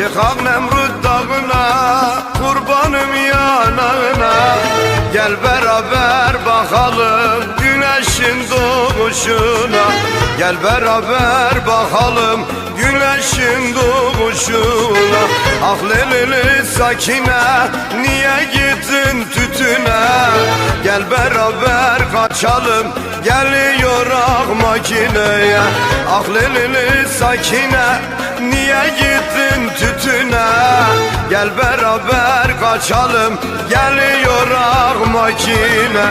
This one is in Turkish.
Çıkak Nemrut dağına Kurbanım yanağına. Gel beraber bakalım Güneşin doğuşuna. Gel beraber bakalım Güneşin doğuşuna. Ah lelili sakine Niye gittin tütüne? Gel beraber kaçalım Geliyor ah makineye. Ah lelili sakine Niye gittin Gel beraber kaçalım. Geliyor ah makine